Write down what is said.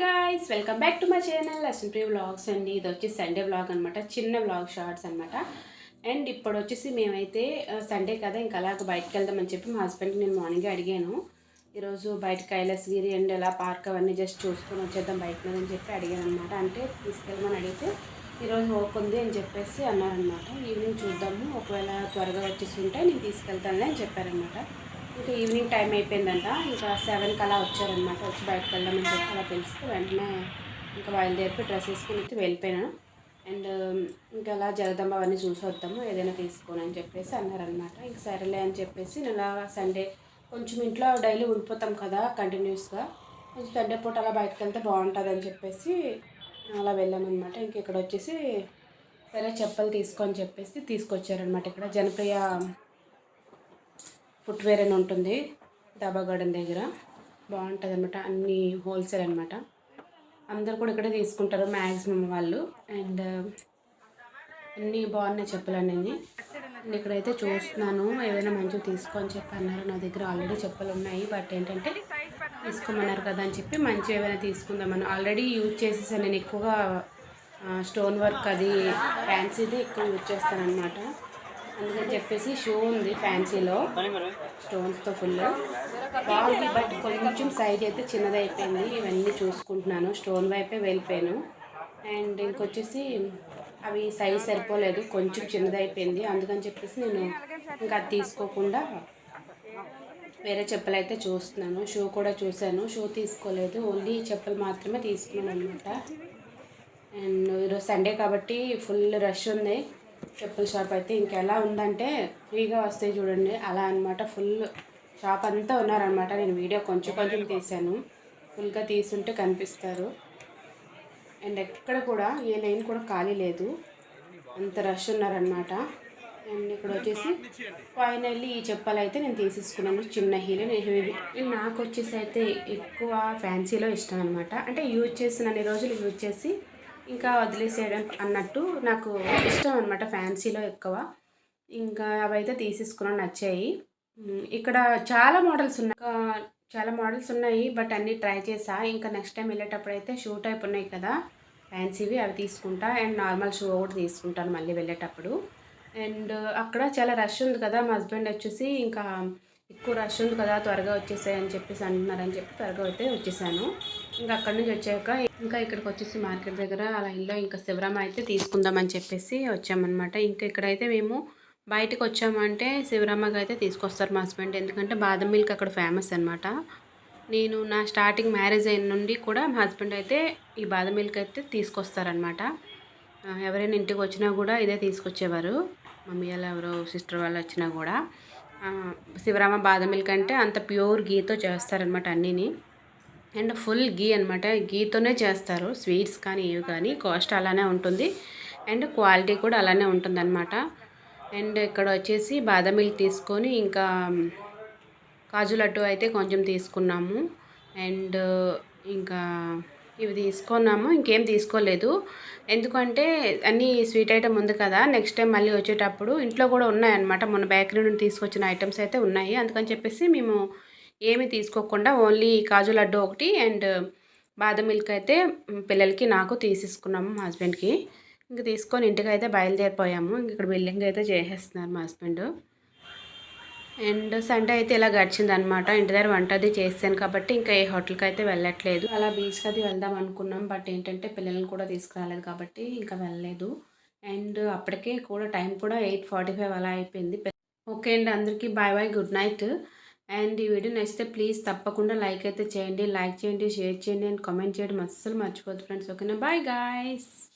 Guys welcome back to my channel lesson pre vlogs అండి. ఇది వచ్చి సండే వ్లాగ్ అనమాట చిన్న వ్లాగ్ షార్ట్స్ అనమాట అండ్ ఇప్పుడు వచ్చేసి మేమైతే సండే కదా ఇంకా అలాగ బయటకు వెళ్దామని చెప్పి మా హస్బెండ్కి నేను మార్నింగ్ అడిగాను. ఈరోజు బయట కైలాసగిరి అండ్ ఎలా పార్క్ అవన్నీ జస్ట్ చూసుకొని వచ్చేద్దాం బయట మీద అని చెప్పి అడిగాను అనమాట అంటే తీసుకెళ్ళమని అడిగితే ఈరోజు ఓక్ ఉంది అని చెప్పేసి అన్నారనమాట ఈవినింగ్ చూద్దాము. ఒకవేళ త్వరగా వచ్చేసి ఉంటే నేను తీసుకెళ్తానులే అని చెప్పారనమాట ఇంకా ఈవినింగ్ టైం అయిపోయిందంట. ఇంకా సెవెన్కి అలా వచ్చారనమాట వచ్చి బయటకు వెళ్ళామని చెప్పి అలా తెలిస్తే వెంటనే ఇంకా బయలుదేరిపోయి డ్రెస్ వేసుకుని అయితే వెళ్ళిపోయాను అండ్ ఇంకా అలా జగదంబ అవన్నీ చూసి వద్దాము ఏదైనా తీసుకొని అని చెప్పేసి అన్నారనమాట ఇంకా సరేలే అని చెప్పేసి నేను అలా సండే కొంచెం ఇంట్లో డైలీ ఉండిపోతాం కదా కంటిన్యూస్గా. కొంచెం సండే పూట అలా బయటకు వెళ్తే బాగుంటుంది అని చెప్పేసి అలా వెళ్ళామన్నమాట. ఇంక ఇక్కడ వచ్చేసి సరే చెప్పలు తీసుకొని చెప్పేసి తీసుకొచ్చారనమాట ఇక్కడ జనప్రియ ఫుట్వేర్ అని ఉంటుంది. డాబా గార్డెన్ దగ్గర. బాగుంటుంది అనమాట అన్ని హోల్సేల్ అనమాట అందరు కూడా ఇక్కడే తీసుకుంటారు మ్యాక్సిమం వాళ్ళు. అండ్ అన్నీ బాగున్నాయి చెప్పలన్నీ నేను ఇక్కడైతే చూస్తున్నాను. ఏదైనా మంచిగా తీసుకొని చెప్పి అన్నారు. నా దగ్గర ఆల్రెడీ చెప్పలు ఉన్నాయి. బట్ ఏంటంటే తీసుకోమన్నారు కదా అని చెప్పి మంచి ఏమైనా తీసుకుందామని. ఆల్రెడీ యూజ్ చేసేసాను నేను ఎక్కువగా స్టోన్ వర్క్ అది. ఫ్యాన్సీది ఎక్కువ యూజ్ చేస్తాను అనమాట అందుకని చెప్పేసి షూ ఉంది ఫ్యాన్సీలో. స్టోన్స్తో ఫుల్. బాగుంది బట్ కొంచెం సైజ్ అయితే చిన్నదైపోయింది. ఇవన్నీ చూసుకుంటున్నాను. స్టోన్ వైపే వెళ్ళిపోయాను. అండ్ ఇంకొచ్చేసి అవి సైజ్ సరిపోలేదు. కొంచెం చిన్నదైపోయింది. అందుకని చెప్పేసి నేను ఇంకా అది తీసుకోకుండా వేరే చెప్పులు అయితే చూస్తున్నాను. షూ కూడా చూశాను. షూ తీసుకోలేదు. ఓన్లీ చెప్పులు మాత్రమే తీసుకున్నాను అనమాట అండ్ ఈరోజు సండే కాబట్టి ఫుల్ రష్ ఉంది. చెప్పుల షాప్ అయితే ఇంకెలా ఉందంటే ఫ్రీగా వస్తాయి చూడండి అలా అనమాట ఫుల్ షాప్ అంతా ఉన్నారనమాట నేను వీడియో కొంచెం కొంచెం తీశాను. ఫుల్గా తీసుంటే కనిపిస్తారు. అండ్ ఎక్కడ కూడా ఏ లైన్ కూడా ఖాళీ లేదు. అంత రష్ ఉన్నారనమాట అండ్ ఇక్కడ వచ్చేసి ఫైనల్లీ ఈ చెప్పలు అయితే నేను తీసేసుకున్నాను. చిన్న హీల్ హెవీ నాకు వచ్చేసి అయితే ఎక్కువ ఫ్యాన్సీలో ఇష్టం అనమాట అంటే యూజ్ చేసిన అన్ని రోజులు యూజ్ చేసి ఇంకా వదిలేసేయడం అన్నట్టు నాకు ఇష్టం అనమాట ఫ్యాన్సీలో ఎక్కువ. ఇంకా అవైతే తీసేసుకున్నాను నచ్చాయి. ఇక్కడ చాలా మోడల్స్ ఉన్నాయి. చాలా మోడల్స్ ఉన్నాయి బట్ అన్నీ ట్రై చేసా. ఇంకా నెక్స్ట్ టైం వెళ్ళేటప్పుడు అయితే షూ టైప్ ఉన్నాయి కదా ఫ్యాన్సీవి అవి తీసుకుంటా. అండ్ నార్మల్ షూ ఒకటి తీసుకుంటాను మళ్ళీ వెళ్ళేటప్పుడు. అండ్ అక్కడ చాలా రష్ ఉంది కదా మా హస్బెండ్ వచ్చేసి ఇంకా ఎక్కువ రష్ ఉంది కదా త్వరగా వచ్చేసాయని చెప్పేసి అంటున్నారని చెప్పి త్వరగా అయితే వచ్చేసాను. ఇంకా అక్కడి నుంచి వచ్చాక ఇంకా ఇక్కడికి వచ్చేసి మార్కెట్ దగ్గర లైన్లో ఇంకా శివరామ అయితే తీసుకుందామని చెప్పేసి వచ్చామన్నమాట. ఇంకా ఇక్కడైతే మేము బయటకు వచ్చామంటే శివరామకి అయితే తీసుకొస్తారు మా హస్బెండ్. ఎందుకంటే బాదం మిల్క్ అక్కడ ఫేమస్ అనమాట నేను నా స్టార్టింగ్ మ్యారేజ్ అయిన నుండి కూడా మా హస్బెండ్ అయితే ఈ బాదం మిల్క్ అయితే తీసుకొస్తారనమాట ఎవరైనా ఇంటికి వచ్చినా కూడా ఇదే తీసుకొచ్చేవారు. మమ్మీ వాళ్ళు ఎవరో సిస్టర్ వాళ్ళు వచ్చినా కూడా. శివరామ బాదం మిల్క్ అంటే అంత ప్యూర్ గీతో చేస్తారనమాట అన్నీని. అండ్ ఫుల్ గీ అనమాట గీతోనే చేస్తారు. స్వీట్స్ కానీ ఇవి కానీ కాస్ట్ అలానే ఉంటుంది. అండ్ క్వాలిటీ కూడా అలానే ఉంటుందన్నమాట. అండ్ ఇక్కడ వచ్చేసి బాదం మిల్క్ తీసుకొని ఇంకా కాజు లడ్డు అయితే కొంచెం తీసుకున్నాము. అండ్ ఇంకా ఇవి తీసుకున్నాము ఇంకేం తీసుకోలేదు. ఎందుకంటే అన్నీ స్వీట్ ఐటమ్ ఉంది కదా నెక్స్ట్ టైం మళ్ళీ వచ్చేటప్పుడు ఇంట్లో కూడా ఉన్నాయన్నమాట. మొన్న బేకరీ నుండి తీసుకొచ్చిన ఐటమ్స్ అయితే ఉన్నాయి. అందుకని చెప్పేసి మేము ఏమీ తీసుకోకుండా ఓన్లీ కాజు లడ్డు ఒకటి అండ్ బాదం మిల్క్ అయితే పిల్లలకి నాకు తీసేసుకున్నాము మా హస్బెండ్కి. ఇంక తీసుకొని ఇంటికి అయితే బయలుదేరిపోయాము. ఇంక ఇక్కడ బిల్డింగ్ అయితే చేసేస్తున్నారు మా హస్బెండ్. అండ్ సండే అయితే ఇలా గడిచింది అనమాట ఇంటి దగ్గర వంట అది చేస్తాను కాబట్టి ఇంకా ఏ హోటల్కి అయితే వెళ్ళట్లేదు. అలా బీచ్కి అది వెళ్దాం అనుకున్నాం. బట్ ఏంటంటే పిల్లల్ని కూడా తీసుకురాలేదు కాబట్టి ఇంకా వెళ్ళలేదు. అండ్ అప్పటికే కూడా టైం కూడా ఎయిట్ ఫార్టీ ఫైవ్ అలా అయిపోయింది. ఓకే అండి అందరికీ bye bye good night. And ఈ వీడియో నచ్చితే ప్లీజ్ తప్పకుండా లైక్ అయితే చేయండి. లైక్ చేయండి షేర్ చేయండి అండ్ కామెంట్ చేయడం అస్సలు మర్చిపోద్దు ఫ్రెండ్స్. ఓకేనా? Bye guys.